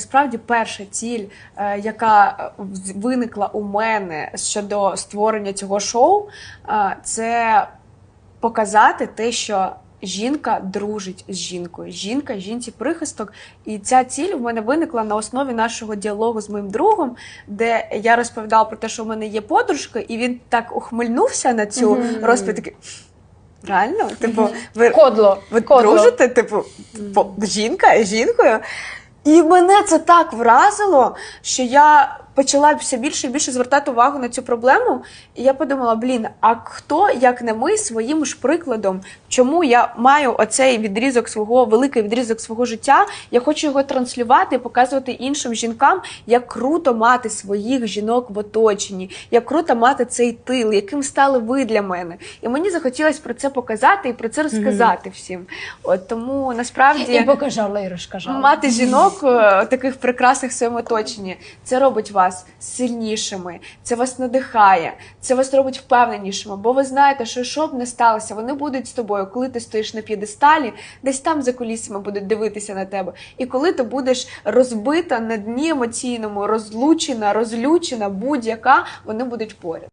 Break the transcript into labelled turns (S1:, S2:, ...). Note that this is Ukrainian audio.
S1: Насправді, перша ціль, е, яка е, виникла у мене щодо створення цього шоу, е, це показати те, що жінка дружить з жінкою. Жінка жінці прихисток. І ця ціль в мене виникла на основі нашого діалогу з моїм другом, де я розповідала про те, що в мене є подружка, і він так ухмильнувся на цю
S2: Мгм.
S1: розповідь. такий, Реально? Типу, ви,
S2: Кодло.
S1: ви
S2: Кодло.
S1: дружите, типу, жінка з жінкою. І мене це так вразило, що я почала все більше і більше звертати увагу на цю проблему. І я подумала: блін, а хто, як не ми, своїм ж прикладом, чому я маю оцей відрізок свого, великий відрізок свого життя? Я хочу його транслювати і показувати іншим жінкам, як круто мати своїх жінок в оточенні, як круто мати цей тил, яким стали ви для мене. І мені захотілося про це показати і про це розказати всім. От тому насправді
S2: І покажала, і розказала.
S1: Мати жінок е, таких прекрасних в своєму оточенні, це робить вас сильнішими, це вас надихає, це вас робить впевненішими, бо ви знаєте, що що б не сталося, вони будуть з тобою, коли ти стоїш на п'єдесталі, десь там за кулісами будуть дивитися на тебе. І коли ти будеш розбита на дні емоційному, розлучена, розлючена, будь-яка, вони будуть поряд.